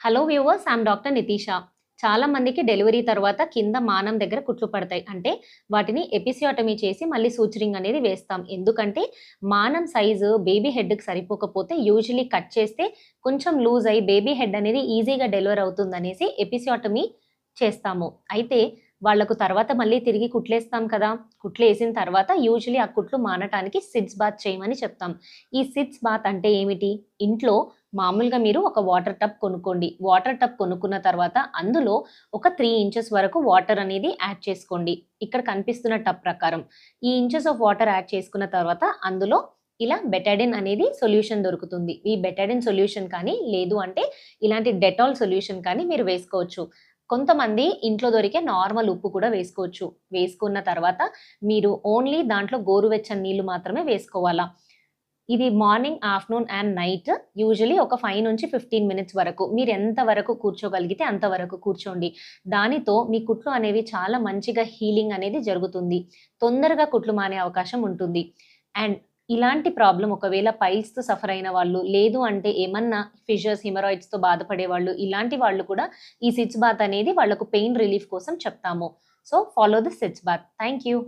Hello viewers I'm doctor Nitisha చాలా మందికి delivery తర్వాత కింద మానం దగ్గర కుట్లు పడతాయి. అంటే వాటిని ఎపిసియాటమీ చేసి మళ్ళీ సూచరింగ్ అనేది వేస్తాం. ఎందుకంటే మానం సైజు బేబీ హెడ్కి సరిపోకపోతే యూజువలీ కట్ చేస్తే కొంచెం లూజ్ అయ్యి బేబీ హెడ్ అనేది ఈజీగా డెలివర్ అవుతుంది అనేసి చేస్తాము. అయితే వాళ్ళకు తర్వాత మళ్ళీ తిరిగి కుట్లేస్తాం కదా. కుట్లు వేసిన తర్వాత యూజువలీ ఆ కుట్లు మానటానికి సిడ్స్ బాత్ చేయమని చెప్తాం. ఈ సిడ్స్ బాత్ అంటే ఏమిటి? ఇంట్లో మామూలుగా మీరు ఒక వాటర్ టబ్ కొనుక్కోండి. వాటర్ టబ్ కొనుక్కున్న తర్వాత అందులో ఒక త్రీ ఇంచెస్ వరకు వాటర్ అనేది యాడ్ చేసుకోండి. ఇక్కడ కనిపిస్తున్న టబ్ ప్రకారం. ఈ ఇంచెస్ ఆఫ్ వాటర్ యాడ్ చేసుకున్న తర్వాత అందులో ఇలా బెటాడిన్ అనేది సొల్యూషన్ దొరుకుతుంది. ఈ బెటాడిన్ సొల్యూషన్ కానీ లేదు అంటే ఇలాంటి డెటాల్ సొల్యూషన్ కానీ మీరు వేసుకోవచ్చు. కొంతమంది ఇంట్లో దొరికే నార్మల్ ఉప్పు కూడా వేసుకోవచ్చు. వేసుకున్న తర్వాత మీరు ఓన్లీ దాంట్లో గోరువెచ్చని నీళ్ళు మాత్రమే వేసుకోవాలా? ఇది morning afternoon and night usually ఒక ఫైవ్ నుంచి ఫిఫ్టీన్ మినిట్స్ వరకు. మీరు ఎంత వరకు కూర్చోగలిగితే అంతవరకు కూర్చోండి. దానితో మీ కుట్లు అనేవి చాలా మంచిగా హీలింగ్ అనేది జరుగుతుంది. తొందరగా కుట్లు మానే అవకాశం ఉంటుంది. అండ్ ఇలాంటి ప్రాబ్లం ఒకవేళ పైల్స్తో సఫర్ అయిన వాళ్ళు లేదు అంటే ఏమన్నా ఫిషర్స్ హిమరాయిడ్స్తో బాధపడే వాళ్ళు ఇలాంటి వాళ్ళు కూడా ఈ సిట్స్ బాత్ అనేది వాళ్ళకు పెయిన్ రిలీఫ్ కోసం చెప్తాము. So follow the sitz bath thank you